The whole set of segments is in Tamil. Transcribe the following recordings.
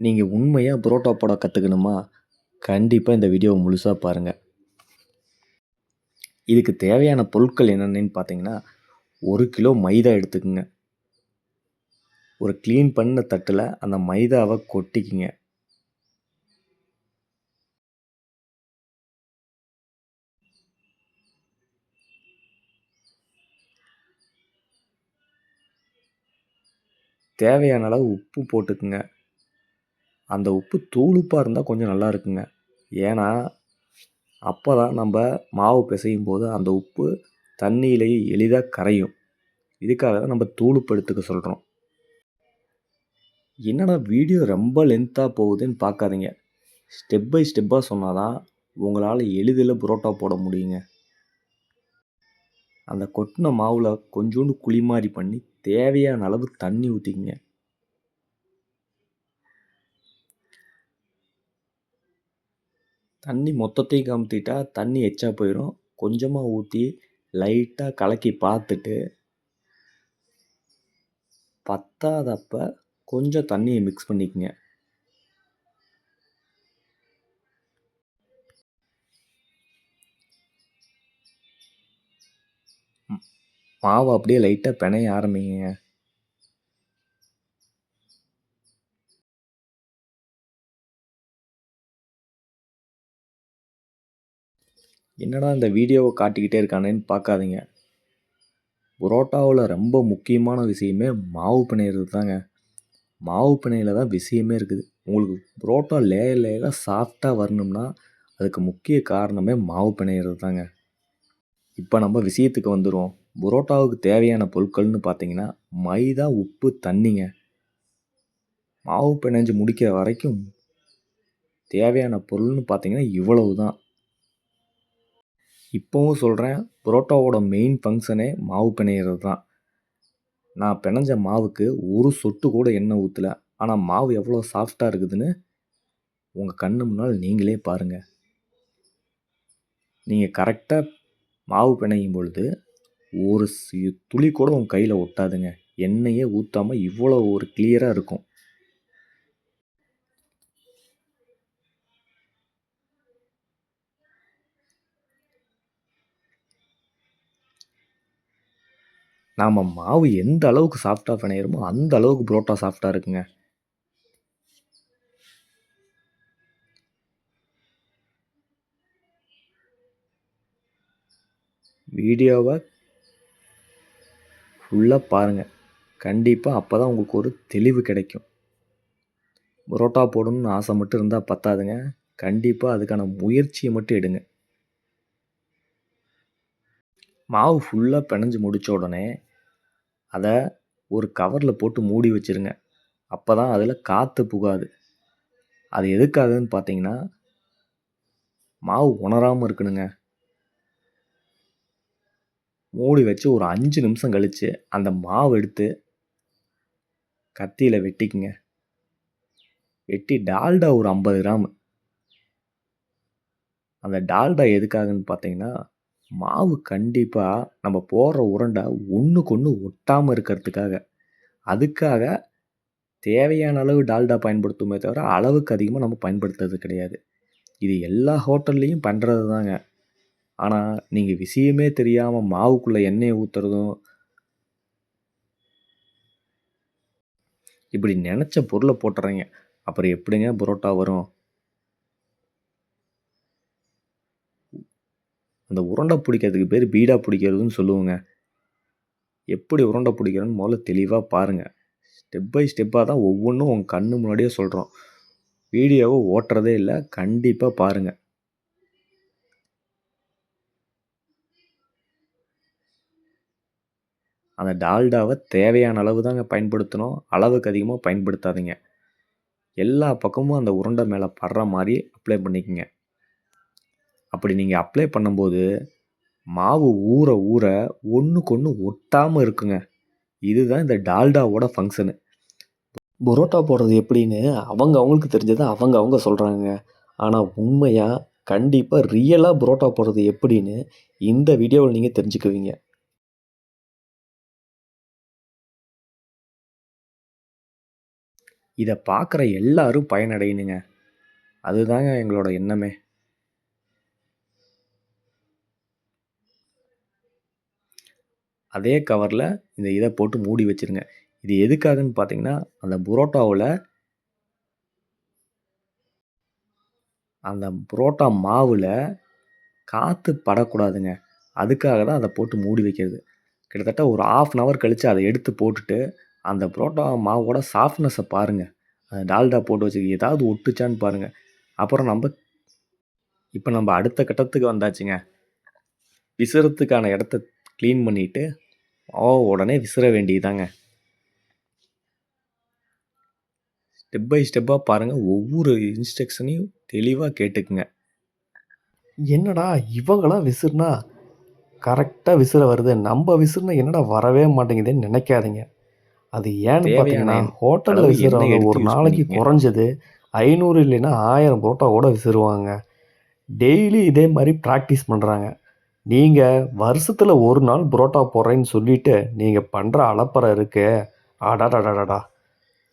நீங்கள் உண்மையாக புரோட்டா போட கற்றுக்கணுமா கண்டிப்பாக இந்த வீடியோவை முழுசாக பாருங்கள் இதுக்கு தேவையான பொருட்கள் என்னென்னு பார்த்தீங்கன்னா ஒரு கிலோ மைதா எடுத்துக்கோங்க. ஒரு க்ளீன் பண்ண தட்டில் அந்த மைதாவை கொட்டிக்கிங்க. தேவையான அளவு உப்பு போட்டுக்குங்க. அந்த உப்பு தூளுப்பாக இருந்தால் கொஞ்சம் நல்லா இருக்குங்க. ஏன்னா அப்போ தான் நம்ம மாவு பிசையும் போது அந்த உப்பு தண்ணியிலேயே எளிதாக கரையும். இதுக்காக தான் நம்ம தூளுப்பு எடுத்துக்க சொல்கிறோம் என்னடா வீடியோ ரொம்ப லென்த்தாக போகுதுன்னு பார்க்காதீங்க ஸ்டெப் பை ஸ்டெப்பாக சொன்னால் தான் உங்களால் எளிதில் புரோட்டா போட முடியுங்க. அந்த கொட்டின மாவில் கொஞ்சோண்டு குழி மாதிரி பண்ணி தேவையான அளவு தண்ணி ஊற்றிக்கிங்க தண்ணி மொத்தத்தையும் கமுத்திட்டா தண்ணி எச்சா போயிடும் கொஞ்சமாக ஊற்றி லைட்டாக கலக்கி பார்த்துட்டு பத்தாதப்ப கொஞ்சம் தண்ணியை மிக்ஸ் பண்ணிக்கங்க. மாவு அப்படியே லைட்டாக பிணைய ஆரம்பிங்க. என்னடா இந்த வீடியோவை காட்டிக்கிட்டே இருக்கானேன்னு பார்க்காதீங்க. புரோட்டாவில் ரொம்ப முக்கியமான விஷயமே மாவு பிணையிறது தாங்க. மாவு பிணையில் தான் விஷயமே இருக்குது. உங்களுக்கு புரோட்டா லேயர் லேயராக சாஃப்டாக வரணும்னா அதுக்கு முக்கிய காரணமே மாவு பிணையிறது தாங்க. இப்போ நம்ம விஷயத்துக்கு வந்துடுவோம் புரோட்டாவுக்கு தேவையான பொருட்கள்னு பார்த்தீங்கன்னா மைதா உப்பு தண்ணிங்க. மாவு பிணைஞ்சு முடிக்கிற வரைக்கும் தேவையான பொருள்னு பார்த்தீங்கன்னா இவ்வளவு தான் இப்போவும் சொல்கிறேன் புரோட்டாவோட மெயின் ஃபங்க்ஷனே மாவு பிணையிறது தான் நான் பிணைஞ்ச மாவுக்கு ஒரு சொட்டு கூட எண்ணெய் ஊற்றலை ஆனால் மாவு எவ்வளோ சாஃப்டாக இருக்குதுன்னு உங்கள் கண்ணு முன்னால் நீங்களே பாருங்கள் நீங்கள் கரெக்டாக மாவு பிணையும் பொழுது ஒரு துளி கூட உங்கள் கையில் ஒட்டாதுங்க. எண்ணெயே ஊற்றாமல் இவ்வளோ ஒரு கிளியராக இருக்கும். நாம் மாவு எந்த அளவுக்கு சாஃப்டாக பிணையிறோமோ அந்த அளவுக்கு புரோட்டா சாஃப்டாக இருக்குங்க. வீடியோவை ஃபுல்லாக பாருங்கள் கண்டிப்பாக அப்போ தான் உங்களுக்கு ஒரு தெளிவு கிடைக்கும். புரோட்டா போடணும்னு ஆசை மட்டும் இருந்தால் பத்தாதுங்க. கண்டிப்பாக அதுக்கான முயற்சியை மட்டும் எடுங்க. மாவு ஃபுல்லாக பிணைஞ்சு முடித்த உடனே அதை ஒரு கவரில் போட்டு மூடி வச்சுருங்க. அப்போ தான் அதில் காற்று புகாது. அது எதுக்காகன்னு பார்த்தீங்கன்னா மாவு உணராமல் இருக்கணுங்க. மூடி வச்சு ஒரு அஞ்சு நிமிஷம் கழித்து அந்த மாவு எடுத்து கத்தியில் வெட்டிக்குங்க. வெட்டி டால்டா ஒரு ஐம்பது கிராம். அந்த டால்டா எதுக்காகன்னு பார்த்தீங்கன்னா மாவு கண்டிப்பாக நம்ம போடுற உருண்டை ஒன்றுக்கு ஒன்று ஒட்டாமல் இருக்கிறதுக்காக. அதுக்காக தேவையான அளவு டால்டா பயன்படுத்துமே தவிர அளவுக்கு அதிகமாக நம்ம பயன்படுத்துறது கிடையாது. இது எல்லா ஹோட்டல்லையும் பண்ணுறது தாங்க ஆனால் நீங்கள் விஷயமே தெரியாமல் மாவுக்குள்ளே எண்ணெயை ஊற்றுறதும் இப்படி நினச்ச பொருளை போட்டுறீங்க. அப்புறம் எப்படிங்க புரோட்டா வரும்? அந்த உருண்டை பிடிக்கிறதுக்கு பேர் பீடா பிடிக்கிறதுன்னு சொல்லுவோங்க. எப்படி உருண்டை பிடிக்கிறோன்னு முதல்ல தெளிவாக பாருங்கள் ஸ்டெப் பை ஸ்டெப்பாக தான் ஒவ்வொன்றும் உங்கள் கண்ணு முன்னாடியே சொல்கிறோம் வீடியோவை ஓட்டுறதே இல்லை கண்டிப்பாக பாருங்கள் அந்த டால்டாவை தேவையான அளவு தாங்க பயன்படுத்தணும். அளவுக்கு அதிகமாக பயன்படுத்தாதீங்க. எல்லா பக்கமும் அந்த உருண்டை மேலே படுற மாதிரி அப்ளை பண்ணிக்கோங்க. அப்படி நீங்கள் அப்ளை பண்ணும்போது மாவு ஊற ஊற ஒன்றுக்கு ஒன்று ஒட்டாமல் இருக்குங்க இதுதான் இந்த டால்டாவோட ஃபங்க்ஷனு புரோட்டா போடுறது எப்படின்னு அவங்க அவங்களுக்கு தெரிஞ்சதை அவங்க அவங்க சொல்கிறாங்க ஆனால் உண்மையாக கண்டிப்பாக ரியலாக புரோட்டா போடுறது எப்படின்னு இந்த வீடியோவில் நீங்கள் தெரிஞ்சுக்குவீங்க இதை பார்க்குற எல்லாரும் பயனடையணுங்க. அதுதாங்க எங்களோட எண்ணமே. அதே கவரில் இந்த இதை போட்டு மூடி வச்சுருங்க. இது எதுக்காகன்னு பார்த்தீங்கன்னா, அந்த புரோட்டாவில் அந்த புரோட்டா மாவில் காற்று படக்கூடாதுங்க. அதுக்காக தான் அதை போட்டு மூடி வைக்கிறது. கிட்டத்தட்ட ஒரு 1/2 அன் ஹவர் கழித்து அதை எடுத்து போட்டுட்டு, அந்த புரோட்டா மாவோட சாஃப்ட்னஸை பாருங்க. அந்த டால்டா போட்டு வச்சு ஏதாவது ஒட்டுச்சான்னு பாருங்கள் அப்புறம் நம்ம இப்போ நம்ம அடுத்த கட்டத்துக்கு வந்தாச்சுங்க. விசிறத்துக்கான இடத்த கிளீன் பண்ணிட்டு, மாவ உடனே விசிற வேண்டியதுதாங்க. ஸ்டெப் பை ஸ்டெப்பா பாருங்க. ஒவ்வொரு இன்ஸ்ட்ரக்ஷனையும் தெளிவா கேட்டுக்குங்க. என்னடா இவங்கலாம் விசிறுனா கரெக்ட்டா விசிற வருது. நம்ப விசிறுனா என்னடா வரவே மாட்டேங்குதேன்னு நெனைக்காதீங்க. அது ஏன்னு பார்த்தீங்கன்னா, ஹோட்டல்ல விசிறவங்க ஒரு நாளைக்கு. குறைஞ்சது 500 இல்லைன்னா 1000 புரோட்டா கூட விசிறுவாங்க. டெய்லி இதே மாரி பிராக்டிஸ் பண்றாங்க. நீங்கள் வருஷத்தில் ஒரு நாள் புரோட்டா போடுறேன்னு சொல்லிட்டு, நீங்கள் பண்ணுற அலப்பறை இருக்கே, அடடடடடா!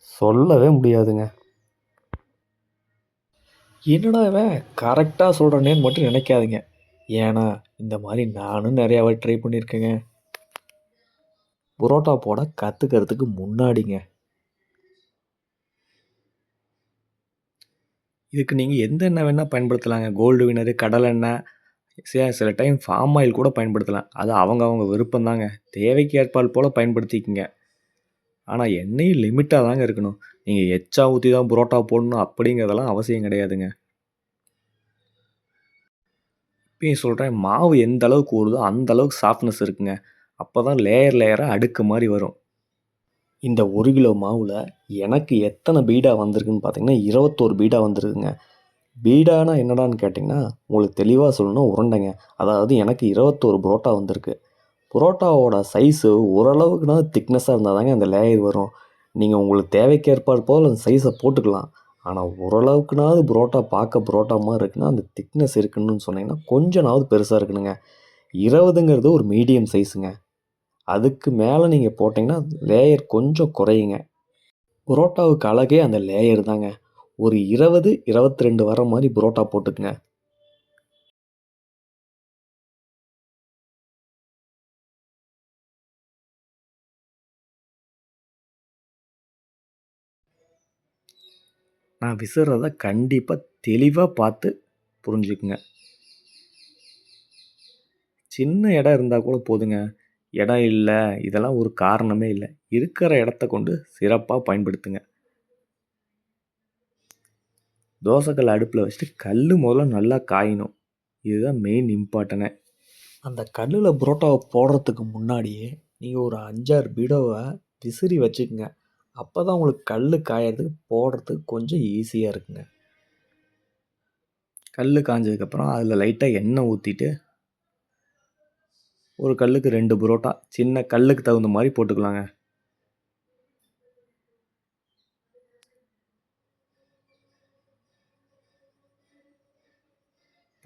சொல்லவே முடியாதுங்க. என்னடா இவன் கரெக்டாக சொல்கிறனேன்னு மட்டும் நெனைக்காதீங்க. ஏன்னா, இந்த மாதிரி நானும் நிறையாவே ட்ரை பண்ணியிருக்கேங்க. புரோட்டா போட கற்றுக்கிறதுக்கு முன்னாடிங்க. இதுக்கு நீங்கள் எந்த எண்ணெய் வேணால் பயன்படுத்தலாங்க. கோல்டு வினரு கடலெண்ணெய், சில டைம் ஃபார்ம் ஆயில் கூட பயன்படுத்தலாம். அது அவங்க அவங்க விருப்பம் தாங்க. தேவைக்கு ஏற்பால் போல் பயன்படுத்திக்கிங்க ஆனால் எண்ணெயும் லிமிட்டாக தாங்க இருக்கணும். நீங்கள் எச்சா ஊற்றி தான் புரோட்டா போடணும் அப்படிங்கிறதெல்லாம் அவசியம் கிடையாதுங்க. இப்பயும் சொல்கிறேன் மாவு எந்த அளவுக்கு ஓடுதோ அந்த அளவுக்கு சாஃப்ட்னஸ் இருக்குங்க. அப்போ தான் லேயர் லேயராக அடுக்கு மாதிரி வரும். இந்த ஒரு கிலோ மாவில் எனக்கு எத்தனை பீடா வந்திருக்குன்னு பார்த்தீங்கன்னா, 21 பீடா வந்திருக்குங்க. பீடானா என்னடான்னு கேட்டிங்கன்னா உங்களுக்கு தெளிவாக சொல்லணும்னா உருண்டைங்க. அதாவது எனக்கு 21 புரோட்டா வந்திருக்கு. புரோட்டாவோட சைஸு ஓரளவுக்குனாவது திக்னஸாக இருந்தால் தாங்க அந்த லேயர் வரும். நீங்கள் உங்களுக்கு தேவைக்கு போல் அந்த சைஸை போட்டுக்கலாம். ஆனால் ஓரளவுக்குனாவது புரோட்டா பார்க்க புரோட்டா மாதிரி இருக்குன்னா, அந்த திக்னஸ் இருக்குன்னு சொன்னீங்கன்னா, கொஞ்சமாவது பெருசாக இருக்கணுங்க. 20ங்கிறது ஒரு மீடியம் சைஸுங்க. அதுக்கு மேலே நீங்கள் போட்டிங்கன்னா லேயர் கொஞ்சம் குறையுங்க. புரோட்டாவுக்கு அழகே அந்த லேயர் தாங்க. ஒரு 20, 22 வர மாதிரி புரோட்டா போட்டுக்குங்க நான் விசிறத கண்டிப்பாக தெளிவாக பார்த்து புரிஞ்சுக்குங்க. சின்ன இடம் இருந்தால் கூட போதுங்க. இடம் இல்லை இதெல்லாம் ஒரு காரணமே இல்லை இருக்கிற இடத்த கொண்டு சிறப்பாக பயன்படுத்துங்க. தோசைக்கல்ல அடுப்புல வச்சுட்டு கல்லு மொதல்ல நல்லா காயணும். இதுதான் மெயின் இம்பார்ட்டனே. அந்த கல்லுல புரோட்டாவ போடுறதுக்கு முன்னாடியே, நீங்க ஒரு 5, 6 பீடாவ விசிறி வச்சுக்கங்க. அப்பதான் உங்களுக்கு கல்லு காயறதுக்கு, போடுறதுக்கு கொஞ்சம் ஈஸியா இருக்குங்க. கல்லு காஞ்சதுக்கப்புறம் அதில லைட்டா எண்ணெய் ஊத்திட்டு ஒரு கல்லுக்கு 2 புரோட்டா. சின்ன கல்லுக்கு தகுந்த மாரி போட்டுக்கலாங்க.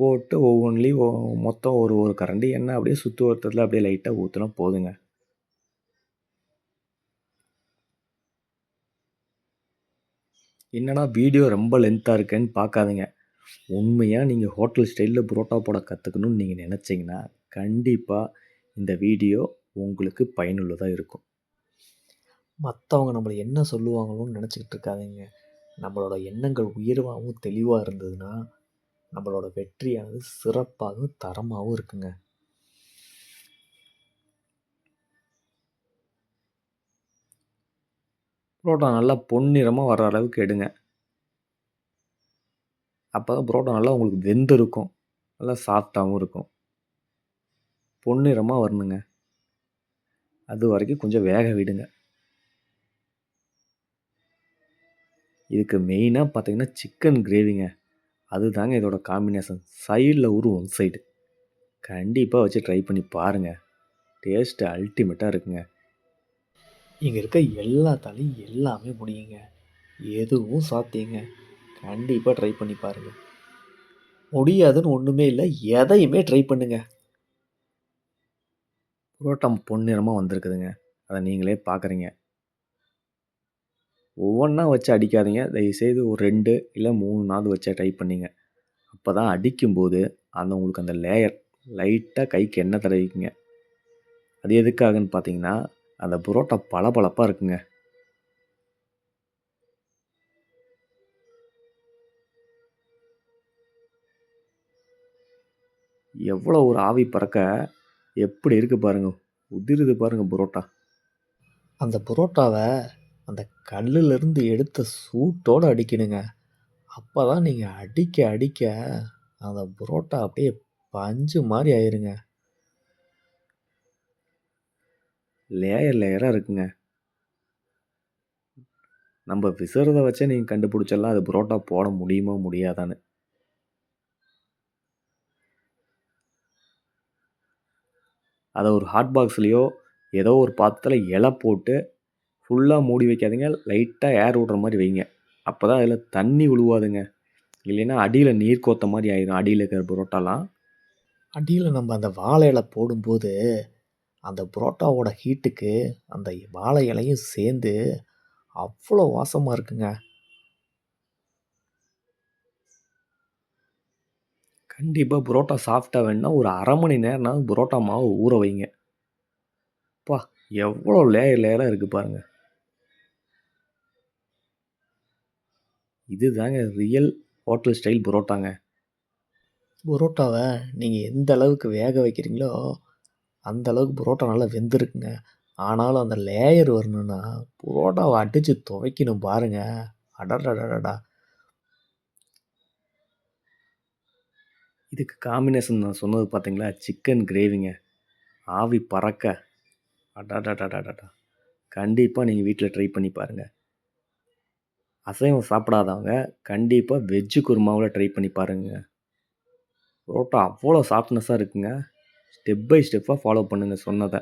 போட்டு ஒவ்வொன்றிலையும் மொத்தம் ஒரு ஒரு கரண்டி எண்ணெய் அப்படியே சுத்துவட்டத்துல அப்படியே லைட்டாக ஊற்றினா போதுங்க. என்னடா வீடியோ ரொம்ப லென்த்தாக இருக்கேன்னு பார்க்காதீங்க. உண்மையாக நீங்கள் ஹோட்டல் ஸ்டைலில் புரோட்டா போட கற்றுக்கணும்னு நீங்கள் நினச்சிங்கன்னா கண்டிப்பாக இந்த வீடியோ உங்களுக்கு பயனுள்ளதாக இருக்கும். மற்றவங்க நம்மளை என்ன சொல்லுவாங்களோன்னு நினச்சிக்கிட்டு இருக்காதீங்க. நம்மளோட எண்ணங்கள் உயர்வாகவும் தெளிவாக இருந்ததுன்னா, நம்மளோட வெற்றியானது சிறப்பாகவும், தரமாகவும் இருக்குங்க. புரோட்டா நல்லா பொன்னிறமாக வர அளவுக்கு எடுங்க. அப்போ தான் புரோட்டா நல்லா உங்களுக்கு வெந்திருக்கும். நல்லா சாஃப்டாகவும் இருக்கும். பொன்னிறமாக வரணுங்க. அது வரைக்கும் கொஞ்சம் வேக விடுங்க. இதுக்கு மெயினாக பார்த்தீங்கன்னா, சிக்கன் கிரேவிங்க. அதுதாங்க இதோட காம்பினேஷன். சைடில் உருவம் சைடு. கண்டிப்பாக வச்சு ட்ரை பண்ணி பாருங்க. டேஸ்ட்டு அல்டிமேட்டாக இருக்குங்க. இங்கே இருக்க எல்லாத்தாலயும் எல்லாமே முடியுங்க. எதுவும் சாத்தியங்க. கண்டிப்பாக ட்ரை பண்ணி பாருங்கள் முடியாதுன்னு ஒன்றுமே இல்லை எதையுமே ட்ரை பண்ணுங்க. புரோட்டா பொன்னிறமாக வந்திருக்குதுங்க. அதை நீங்களே பார்க்குறீங்க. ஒவ்வொன்றா வச்சு அடிக்காதீங்க. தயவுசெய்து ஒரு ரெண்டு இல்லை மூணு நாள் வச்சு ட்ரை பண்ணிங்க. அப்போ தான் அடிக்கும்போது அந்த உங்களுக்கு அந்த லேயர் லைட்டாக கைக்கு எண்ணெய் தடவிக்குங்க. அது எதுக்காகன்னு பார்த்தீங்கன்னா அந்த புரோட்டா பளபளப்பாக இருக்குங்க. எவ்வளோ ஒரு ஆவி பறக்க எப்படி இருக்குது பாருங்க. உதிருது பாருங்க புரோட்டா. அந்த புரோட்டாவை அந்த கல்லுலேருந்து எடுத்த சூட்டோடு அடிக்கணுங்க. அப்போ தான் நீங்கள் அடிக்க அடிக்க அந்த புரோட்டா அப்படியே பஞ்சு மாதிரி ஆயிருங்க. லேயர் லேயராக இருக்குங்க. நம்ம விசுறத வச்சே நீங்கள் கண்டுபிடிச்சிடலாம். அது புரோட்டா போட முடியுமா முடியாதான்னு. அதை ஒரு ஹாட் பாக்ஸ்லேயோ ஏதோ ஒரு பாத்திரத்தில் இலை போட்டு ஃபுல்லாக மூடி வைக்காதீங்க. லைட்டாக ஏர் விடுற மாதிரி வைங்க. அப்போ தான் அதில் தண்ணி விழுவாதுங்க இல்லைன்னா அடியில் நீர் கோத்த மாதிரி ஆயிடும் அடியில் இருக்கிற புரோட்டாலாம். அடியில் நம்ம அந்த வாழை இலை போடும்போது அந்த புரோட்டாவோட ஹீட்டுக்கு அந்த வாழை இலையும் சேர்ந்து அவ்வளோ வாசமாக இருக்குங்க. கண்டிப்பாக புரோட்டா சாஃப்டாக வேணும்னா ஒரு அரை மணி நேரம்னா புரோட்டா மாவு ஊற வைங்க. அப்பா எவ்வளோ லேயர் லேயராக இருக்குது பாருங்க இதுதாங்க ரியல் ஹோட்டல் ஸ்டைல் புரோட்டாங்க. புரோட்டாவை நீங்கள் எந்த அளவுக்கு வேக வைக்கிறீங்களோ அந்த அளவுக்கு புரோட்டா நல்லா வெந்திருக்குங்க. ஆனாலும் அந்த லேயர் வரணும்னா புரோட்டாவை அடித்து துவைக்கணும் பாருங்க. அடடடடா இதுக்கு காம்பினேஷன் நான் சொன்னது பார்த்தீங்களா சிக்கன் கிரேவிங்க ஆவி பறக்க. அடாடாடாடாடா கண்டிப்பாக நீங்கள் வீட்டில் ட்ரை பண்ணி பாருங்கள் அசைவம் சாப்பிடாதவங்க கண்டிப்பாக வெஜ்ஜு குருமாவில் ட்ரை பண்ணி பாருங்க. புரோட்டா அவ்வளோ சாஃப்ட்னஸாக இருக்குங்க. ஸ்டெப் பை ஸ்டெப்பாக ஃபாலோ பண்ணுங்கள் சொன்னதை.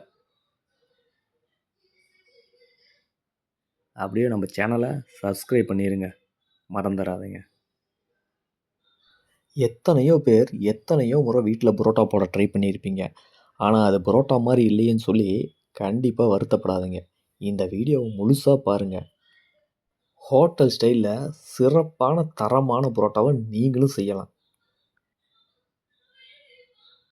அப்படியே நம்ம சேனலை சப்ஸ்கிரைப் பண்ணிடுங்க மறந்துடாதீங்க. எத்தனையோ பேர் எத்தனையோ முறை வீட்டில் புரோட்டா போட ட்ரை பண்ணியிருப்பீங்க ஆனால் அது புரோட்டா மாதிரி இல்லையேன்னு சொல்லி கண்டிப்பாக வருத்தப்படாதுங்க. இந்த வீடியோவை முழுசாக பாருங்கள் ஹோட்டல் ஸ்டைலில் சிறப்பான தரமான புரோட்டாவை நீங்களும் செய்யலாம்.